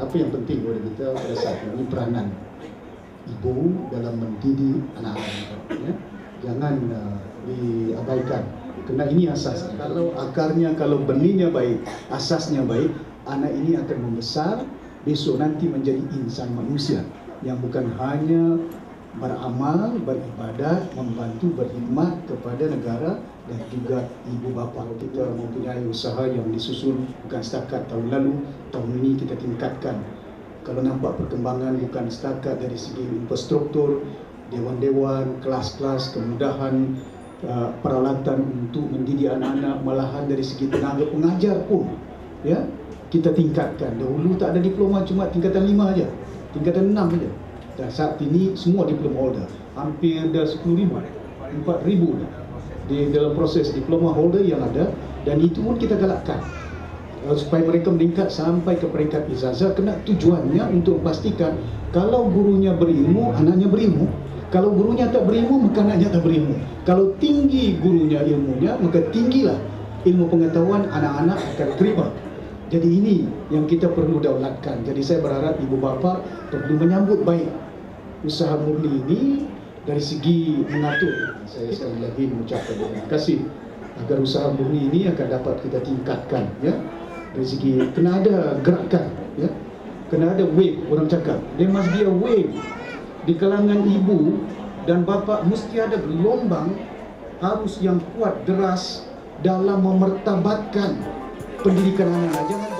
apa yang penting bagi kita pada saat ini peranan ibu dalam mendidik anak-anak ya. jangan uh, diabaikan kerana ini asas kalau akarnya kalau benihnya baik asasnya baik anak ini akan membesar besok nanti menjadi insan manusia yang bukan hanya beramal, beribadat, membantu, berkhidmat kepada negara dan juga ibu bapa kita mempunyai usaha yang disusun bukan setakat tahun lalu, tahun ini kita tingkatkan. Kalau nampak perkembangan bukan setakat dari segi infrastruktur, dewan-dewan, kelas-kelas, kemudahan, uh, peralatan untuk mendidik anak-anak, malahan dari segi tenaga pengajar pun, ya kita tingkatkan. Dahulu tak ada diploma cuma tingkatan lima aja, tingkatan enam aja. Dan saat ini semua diploma holder. Hampir dah 10 ribu, 4 ribu dah. Di dalam proses diploma holder yang ada dan itu pun kita galakkan. Uh, supaya mereka meningkat sampai ke peringkat ijazah kena tujuannya untuk memastikan kalau gurunya berilmu anaknya berilmu. Kalau gurunya tak berilmu maka anaknya tak berilmu. Kalau tinggi gurunya ilmunya maka tinggilah ilmu pengetahuan anak-anak akan terima. Jadi ini yang kita perlu daulatkan. Jadi saya berharap ibu bapa perlu menyambut baik usaha murni ini dari segi mengatur. Saya sekali lagi mengucapkan terima kasih agar usaha murni ini akan dapat kita tingkatkan ya. Dari segi kena ada gerakan ya. Kena ada wave orang cakap. There must be a wave. Di kalangan ibu dan bapa mesti ada gelombang harus yang kuat deras dalam memertabatkan pendidikan anak-anak jangan